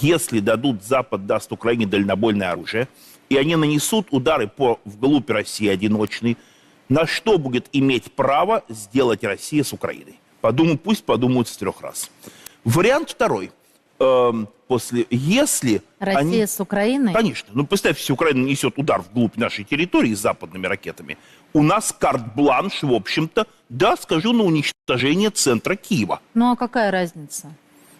если дадут, Запад даст Украине дальнобойное оружие, и они нанесут удары по вглубь России одиночные, на что будет иметь право сделать Россия с Украиной? Подумаю, пусть подумают с трех раз. Вариант второй. Эм, после, если Россия они... с Украиной? Конечно. Ну, представьте, если Украина несет удар вглубь нашей территории с западными ракетами, у нас карт-бланш, в общем-то, да, скажу, на уничтожение центра Киева. Ну а какая разница?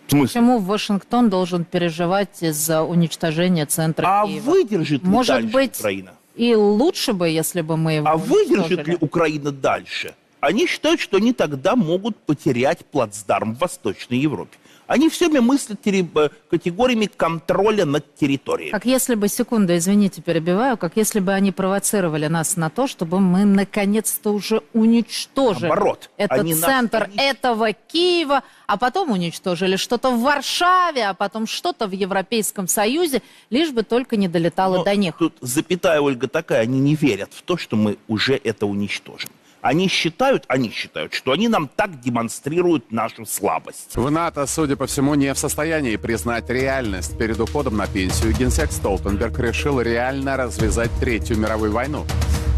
В смысле? Почему Вашингтон должен переживать из-за уничтожения центра А Киева? выдержит ли Может дальше быть, Украина? И лучше бы, если бы мы его А выдержит уничтожили. ли Украина дальше? Они считают, что они тогда могут потерять плацдарм в Восточной Европе. Они все время мыслят э, категориями контроля над территорией. Как если бы, секунду, извините, перебиваю, как если бы они провоцировали нас на то, чтобы мы наконец-то уже уничтожили Наоборот, этот они нас- центр они- этого Киева, а потом уничтожили что-то в Варшаве, а потом что-то в Европейском Союзе, лишь бы только не долетало Но до них. Тут запятая, Ольга, такая, они не верят в то, что мы уже это уничтожим. Они считают, они считают, что они нам так демонстрируют нашу слабость. В НАТО, судя по всему, не в состоянии признать реальность. Перед уходом на пенсию генсек Столтенберг решил реально развязать Третью мировую войну.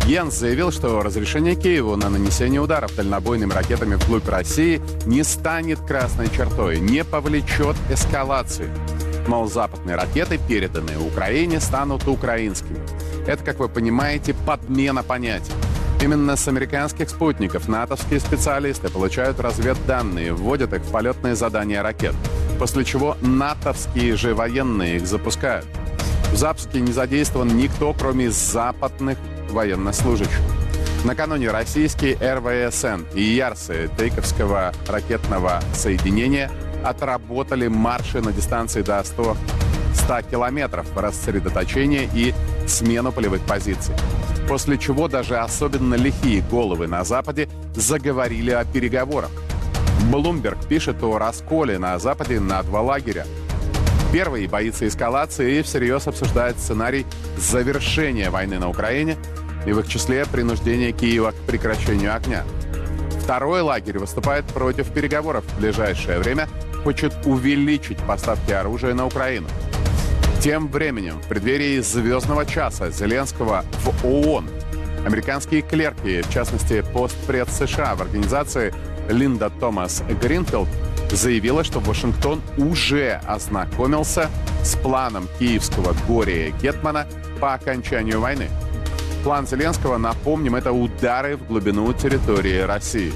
Йенс заявил, что разрешение Киеву на нанесение ударов дальнобойными ракетами вглубь России не станет красной чертой, не повлечет эскалации. Мол, западные ракеты, переданные Украине, станут украинскими. Это, как вы понимаете, подмена понятий. Именно с американских спутников натовские специалисты получают разведданные, вводят их в полетные задания ракет, после чего натовские же военные их запускают. В запуске не задействован никто, кроме западных военнослужащих. Накануне российские РВСН и Ярсы Тейковского ракетного соединения отработали марши на дистанции до 100, 100 километров, рассредоточение и смену полевых позиций. После чего даже особенно лихие головы на Западе заговорили о переговорах. Блумберг пишет о расколе на Западе на два лагеря. Первый боится эскалации и всерьез обсуждает сценарий завершения войны на Украине и в их числе принуждение Киева к прекращению огня. Второй лагерь выступает против переговоров. В ближайшее время хочет увеличить поставки оружия на Украину. Тем временем, в преддверии звездного часа Зеленского в ООН, американские клерки, в частности, постпред США в организации Линда Томас Гринфилд, заявила, что Вашингтон уже ознакомился с планом киевского Гория Гетмана по окончанию войны. План Зеленского, напомним, это удары в глубину территории России.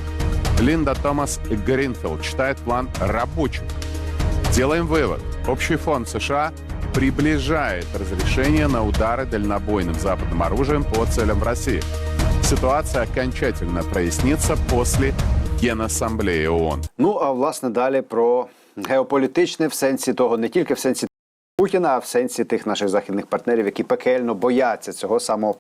Линда Томас Гринфилд считает план рабочим. Делаем вывод. Общий фонд США приближает разрешение на удары дальнобойным западным оружием по целям в России. Ситуация окончательно прояснится после Генассамблеї ООН. Ну а власне далі про геополітичне в сенсі того, не тільки в сенсі Путіна, а в сенсі тих наших західних партнерів, які пекельно бояться цього самого.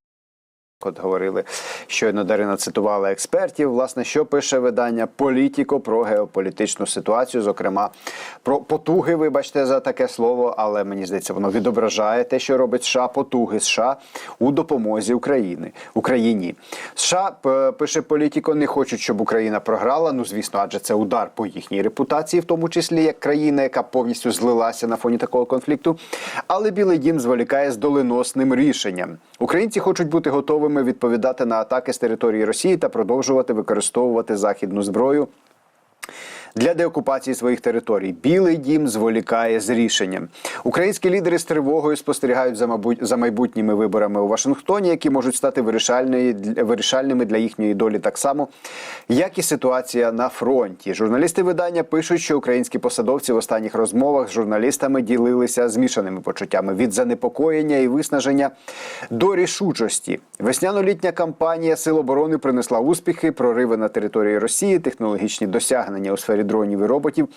От говорили, щойно Дарина цитувала експертів. Власне, що пише видання Політіко про геополітичну ситуацію, зокрема про потуги, вибачте за таке слово, але мені здається, воно відображає те, що робить США, потуги США у допомозі України Україні. США пише Політіко, не хочуть, щоб Україна програла. Ну звісно, адже це удар по їхній репутації, в тому числі як країна, яка повністю злилася на фоні такого конфлікту. Але Білий Дім зволікає з доленосним рішенням. Українці хочуть бути готовими відповідати на атаки з території Росії та продовжувати використовувати західну зброю. Для деокупації своїх територій Білий дім зволікає з рішенням. Українські лідери з тривогою спостерігають за мабуть за майбутніми виборами у Вашингтоні, які можуть стати вирішальними для їхньої долі так само, як і ситуація на фронті. Журналісти видання пишуть, що українські посадовці в останніх розмовах з журналістами ділилися змішаними почуттями від занепокоєння і виснаження до рішучості. Весняно-літня кампанія Сил оборони принесла успіхи, прориви на території Росії, технологічні досягнення у сфері дронів і роботів.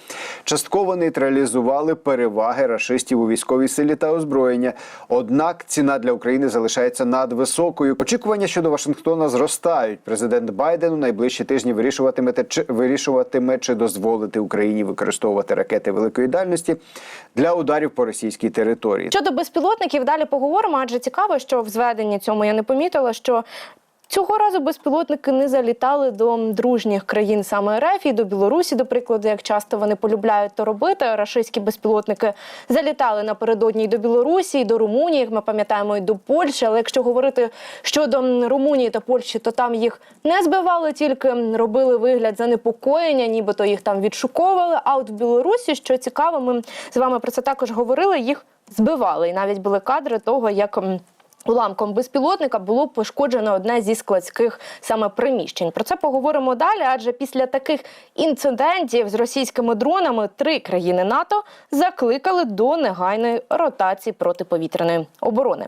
Частково нейтралізували переваги рашистів у військовій силі та озброєння. Однак ціна для України залишається надвисокою. Очікування щодо Вашингтона зростають. Президент Байден у найближчі тижні вирішуватиме чи вирішуватиме, чи дозволити Україні використовувати ракети великої дальності для ударів по російській території. Щодо безпілотників, далі поговоримо, адже цікаво, що в зведенні цьому я не помітила, що Цього разу безпілотники не залітали до дружніх країн саме РФ і до Білорусі, до прикладу, як часто вони полюбляють то робити. Рашистські безпілотники залітали напередодні й до Білорусі, і до Румунії, як ми пам'ятаємо, і до Польщі. Але якщо говорити щодо Румунії та Польщі, то там їх не збивали, тільки робили вигляд занепокоєння, нібито їх там відшуковували. А от в Білорусі, що цікаво, ми з вами про це також говорили. Їх збивали, і навіть були кадри того, як. Уламком безпілотника було пошкоджено одне зі складських саме приміщень. Про це поговоримо далі. Адже після таких інцидентів з російськими дронами три країни НАТО закликали до негайної ротації протиповітряної оборони.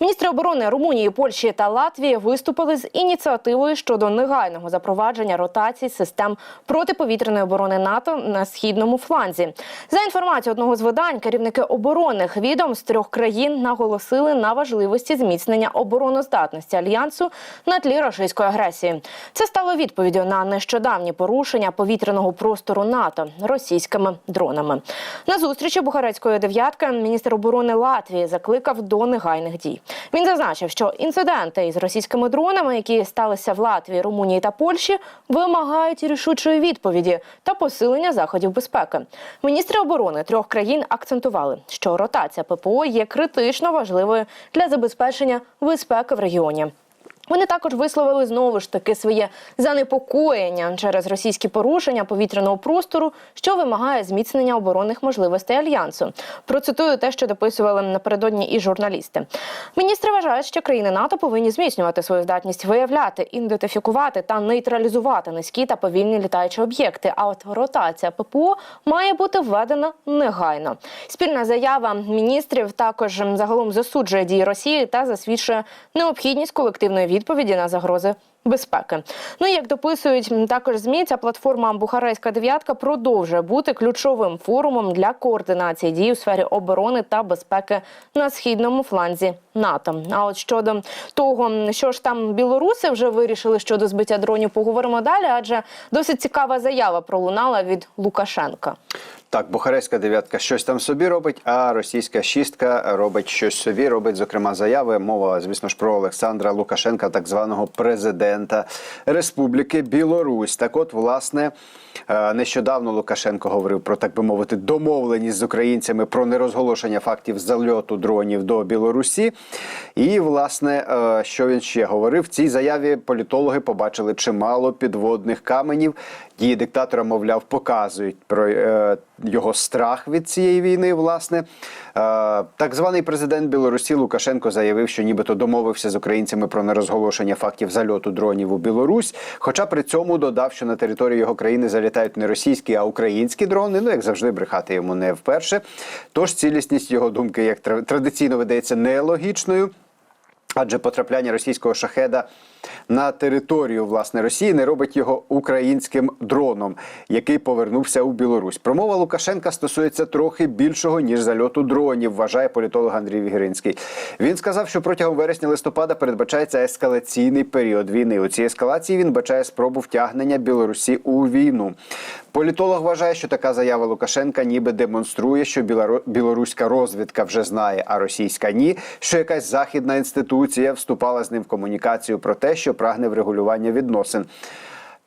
Міністри оборони Румунії, Польщі та Латвії виступили з ініціативою щодо негайного запровадження ротації систем протиповітряної оборони НАТО на східному фланзі. За інформацією одного з видань, керівники оборонних відомств трьох країн наголосили на важливості зміцнення обороноздатності альянсу на тлі російської агресії. Це стало відповіддю на нещодавні порушення повітряного простору НАТО російськими дронами. На зустрічі Бухарецької дев'ятки міністр оборони Латвії закликав до негайних дій. Він зазначив, що інциденти із російськими дронами, які сталися в Латвії, Румунії та Польщі, вимагають рішучої відповіді та посилення заходів безпеки. Міністри оборони трьох країн акцентували, що ротація ППО є критично важливою для забезпечення безпеки в регіоні. Вони також висловили знову ж таки своє занепокоєння через російські порушення повітряного простору, що вимагає зміцнення оборонних можливостей альянсу. Процитую те, що дописували напередодні і журналісти. Міністри вважають, що країни НАТО повинні зміцнювати свою здатність виявляти, ідентифікувати та нейтралізувати низькі та повільні літаючі об'єкти. А от ротація ППО має бути введена негайно. Спільна заява міністрів також загалом засуджує дії Росії та засвідчує необхідність колективної відповіді на загрози. Безпеки, ну і як дописують також змі, ця платформа Бухарейська дев'ятка продовжує бути ключовим форумом для координації дій у сфері оборони та безпеки на східному фланзі НАТО. А от щодо того, що ж там білоруси вже вирішили щодо збиття дронів, поговоримо далі, адже досить цікава заява пролунала від Лукашенка. Так, Бухарестська дев'ятка щось там собі робить, а російська шістка робить щось собі. Робить зокрема заяви. Мова, звісно ж, про Олександра Лукашенка, так званого президента Республіки Білорусь. Так, от, власне, е, нещодавно Лукашенко говорив про так би мовити домовленість з українцями про нерозголошення фактів зальоту дронів до Білорусі. І, власне, е, що він ще говорив? В цій заяві політологи побачили чимало підводних каменів. Дії диктатора, мовляв, показують про е, його страх від цієї війни. Власне, е, так званий президент Білорусі Лукашенко заявив, що нібито домовився з українцями про нерозголошення фактів зальоту дронів у Білорусь. Хоча при цьому додав, що на територію його країни залітають не російські, а українські дрони. Ну як завжди, брехати йому не вперше. Тож цілісність його думки, як тра- традиційно видається, нелогічною. Адже потрапляння російського шахеда на територію власне Росії не робить його українським дроном, який повернувся у Білорусь. Промова Лукашенка стосується трохи більшого ніж зальоту дронів, вважає політолог Андрій Вігринський. Він сказав, що протягом вересня-листопада передбачається ескалаційний період війни. У цій ескалації він бачає спробу втягнення Білорусі у війну. Політолог вважає, що така заява Лукашенка ніби демонструє, що білоруська розвідка вже знає, а російська ні. Що якась західна інституція вступала з ним в комунікацію про те, що прагне врегулювання відносин.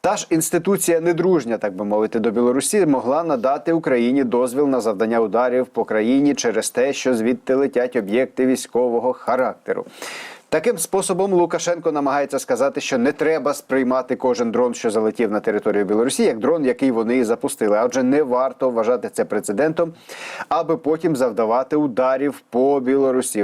Та ж інституція недружня, так би мовити, до Білорусі могла надати Україні дозвіл на завдання ударів по країні через те, що звідти летять об'єкти військового характеру. Таким способом Лукашенко намагається сказати, що не треба сприймати кожен дрон, що залетів на територію Білорусі, як дрон, який вони запустили. Адже не варто вважати це прецедентом, аби потім завдавати ударів по Білорусі.